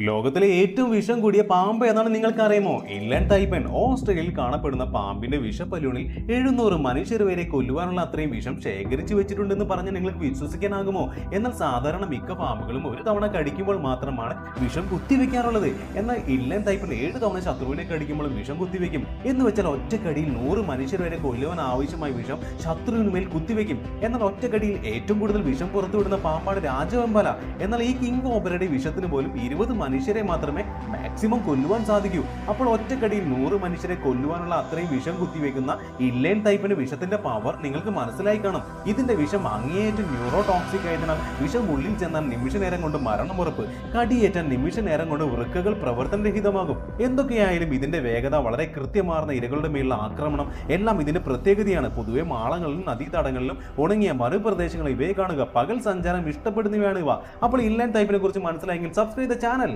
ലോകത്തിലെ ഏറ്റവും വിഷം കൂടിയ പാമ്പ് ഏതാണ് നിങ്ങൾക്കറിയുമോ? ഇൻലാൻഡ് ടൈപ്പൻ ഓസ്ട്രേലിയയിൽ കാണപ്പെടുന്ന പാമ്പിന്റെ വിഷപ്പലൂണിൽ എഴുന്നൂറ് മനുഷ്യർ വരെ കൊല്ലുവാനുള്ള അത്രയും വിഷം ശേഖരിച്ചു വെച്ചിട്ടുണ്ടെന്ന് പറഞ്ഞ് നിങ്ങൾക്ക് വിശ്വസിക്കാനാകുമോ? എന്നാൽ സാധാരണ മിക്ക പാമ്പുകളും ഒരു തവണ കടിക്കുമ്പോൾ മാത്രമാണ് വിഷം കുത്തിവെക്കാറുള്ളത്. എന്നാൽ ഇൻലാൻഡ് തൈപ്പൻ ഏഴ് തവണ ശത്രുവിനെ കടിക്കുമ്പോഴും വിഷം കുത്തിവെക്കും. എന്ന് വെച്ചാൽ ഒറ്റക്കടിയിൽ നൂറ് മനുഷ്യർ വരെ കൊല്ലുവാൻ ആവശ്യമായ വിഷം ശത്രുവിന് മേൽ കുത്തിവെക്കും. എന്നാൽ ഒറ്റക്കടിയിൽ ഏറ്റവും കൂടുതൽ വിഷം പുറത്തുവിടുന്ന പാമ്പാണ് രാജവെമ്പല. എന്നാൽ ഈ കിങ് കോബ്രയുടെ വിഷത്തിന് പോലും ഇരുപത് മനുഷ്യരെ മാത്രമേ മാക്സിമം കൊല്ലുവാൻ സാധിക്കൂ. അപ്പോൾ ഒറ്റക്കടിയിൽ നൂറ് മനുഷ്യരെ കൊല്ലുവാനുള്ള അത്രയും വിഷം കുത്തിവെക്കുന്ന ഇല്ലേൻ ടൈപ്പിന്റെ വിഷത്തിന്റെ പവർ നിങ്ങൾക്ക് മനസ്സിലായി കാണും. ഇതിന്റെ വിഷം അങ്ങേയറ്റം ന്യൂറോ ടോക്സിക് ആയതിനാൽ വിഷം ഉള്ളിൽ ചെന്നാൽ നിമിഷ നേരം കൊണ്ട് മരണമുറപ്പ് കടിയേറ്റാൻ നിമിഷ നേരം കൊണ്ട് വൃക്കകൾ പ്രവർത്തനരഹിതമാകും. എന്തൊക്കെയായാലും ഇതിന്റെ വേഗത വളരെ കൃത്യമാർന്ന ഇരകളുടെ മേലുള്ള ആക്രമണം എല്ലാം ഇതിന്റെ പ്രത്യേകതയാണ്. പൊതുവെ മാളങ്ങളിലും നദീതടങ്ങളിലും ഉണങ്ങിയ മറുപ്രദേശങ്ങളിൽ ഇവയെ കാണുക പകൽ സഞ്ചാരം ഇഷ്ടപ്പെടുന്നവയാണ് ഇവ. അപ്പോൾ ഇല്ലാൻ ടൈപ്പിനെ കുറിച്ച് മനസ്സിലായെങ്കിൽ സബ്സ്ക്രൈബ് ദ ചാനൽ